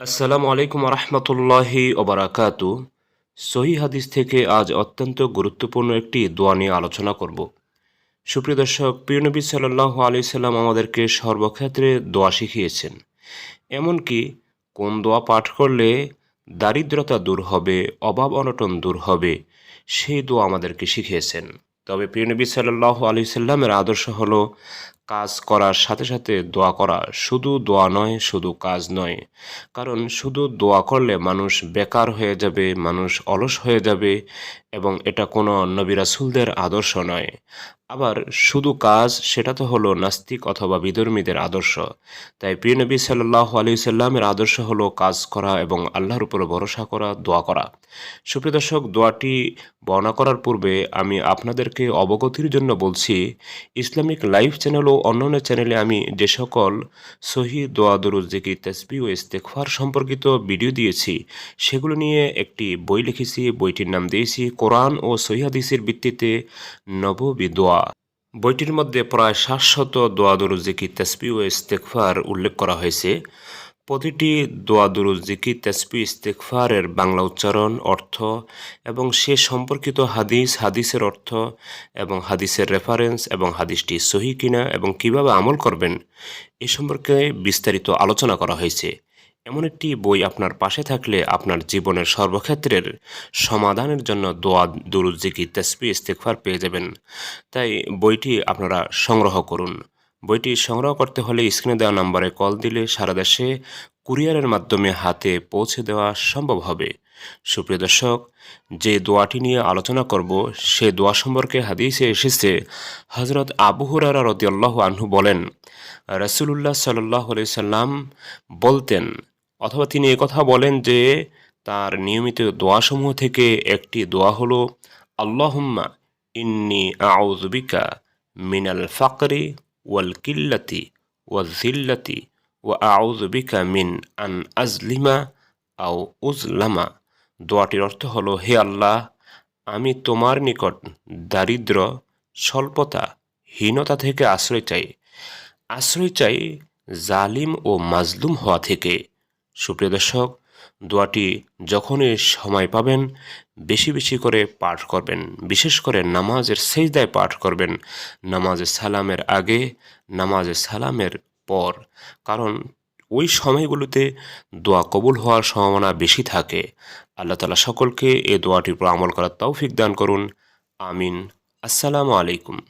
আসসালামু আলাইকুম রহমতুল্লাহি ওবরাকাতু। সহি হাদিস থেকে আজ অত্যন্ত গুরুত্বপূর্ণ একটি দোয়া নিয়ে আলোচনা করব। সুপ্রিয় দর্শক প্রিয়নবী সাল্লাহ আলি সাল্লাম আমাদেরকে সর্বক্ষেত্রে দোয়া শিখিয়েছেন। এমনকি কোন দোয়া পাঠ করলে দারিদ্রতা দূর হবে, অভাব অনটন দূর হবে, সেই দোয়া আমাদেরকে শিখিয়েছেন। তবে প্রিয়নবী সাল্লাহ আলি সাল্লামের আদর্শ হলো কাজ করার সাথে সাথে দোয়া করা। শুধু দোয়া নয়, শুধু কাজ নয়। কারণ শুধু দোয়া করলে মানুষ বেকার হয়ে যাবে, মানুষ অলস হয়ে যাবে এবং এটা কোনো নবী রাসুলদের আদর্শ নয়। আবার শুধু কাজ, সেটা তো হলো নাস্তিক অথবা বিধর্মীদের আদর্শ। তাই প্রিয় নবী সাল্লাহ আলি সাল্লামের আদর্শ হলো কাজ করা এবং আল্লাহর উপর ভরসা করা, দোয়া করা। সুপ্রিয় দর্শক, দোয়াটি বর্ণনা করার পূর্বে আমি আপনাদেরকে অবগতির জন্য বলছি, ইসলামিক লাইভ চ্যানেল ও অন্যান্য চ্যানেলে আমি যে সকল সহি, দোয়া, দরুদ, জিকির তসবি ও ইস্তেকফার সম্পর্কিত ভিডিও দিয়েছি, সেগুলো নিয়ে একটি বই লিখেছি, বইটির নাম দিয়েছি, কোরআন ও সহিহাদিসের ভিত্তিতে নববী দোয়া। বইটির মধ্যে প্রায় সাতশত দোয়া দরুদ জিকির তসবি ও ইস্তেকফার উল্লেখ করা হয়েছে। প্রতিটি দোয়া দুরুদ জিকির তেসপি ইস্তেকফারের বাংলা উচ্চারণ, অর্থ এবং সে সম্পর্কিত হাদিস, হাদিসের অর্থ এবং হাদিসের রেফারেন্স এবং হাদিসটি সহি কিনা এবং কীভাবে আমল করবেন এ সম্পর্কে বিস্তারিত আলোচনা করা হয়েছে। এমন একটি বই আপনার পাশে থাকলে আপনার জীবনের সর্বক্ষেত্রের সমাধানের জন্য দোয়া, দুরুদ, জিকির তেসপি ইস্তেকফার পেয়ে যাবেন। তাই বইটি আপনারা সংগ্রহ করুন। বইটি সংগ্রহ করতে হলে স্ক্রিনে দেওয়া নম্বরে কল দিলে সারা দেশে কুরিয়ারের মাধ্যমে হাতে পৌঁছে দেওয়া সম্ভব হবে। সুপ্রিয় দর্শক, যে দোয়াটি নিয়ে আলোচনা করব, সে দোয়া সম্পর্কে হাদিসে এসেছে হজরত আবু হুরারা রদিয়াল্লাহ আনহু বলেন রসুল্লাহ সাল্লাহ সাল্লাম বলতেন অথবা তিনি কথা বলেন যে, তার নিয়মিত দোয়াসমূহ থেকে একটি দোয়া হলো, আল্লাহুম্মা ইন্নি আউজবিকা মিনাল ফাকরি ওয়াল কিল্লাতি ওয়া আউযু বিকা মিন আন আজলিমা আও উজলামা দোয়াটির অর্থ হলো, হে আল্লাহ, আমি তোমার নিকট দারিদ্র, স্বল্পতা, হীনতা থেকে আশ্রয় চাই। আশ্রয় চাই জালিম ও মাজলুম হওয়া থেকে। সুপ্রিয় দর্শক, দোয়াটি যখনই সময় পাবেন, বেশি বেশি করে পাঠ করবেন। বিশেষ করে নামাজের সেজদায় পাঠ করবেন। নামাজের সালামের আগে নামাজের সালামের পর। কারণ ওই সময়গুলোতে দোয়া কবুল হওয়ার সম্ভাবনা বেশি থাকে। আল্লাহ তালা সকলকে এ দোয়াটির উপর আমল করার তৌফিক দান করুন। আমিন। আসসালামু আলাইকুম।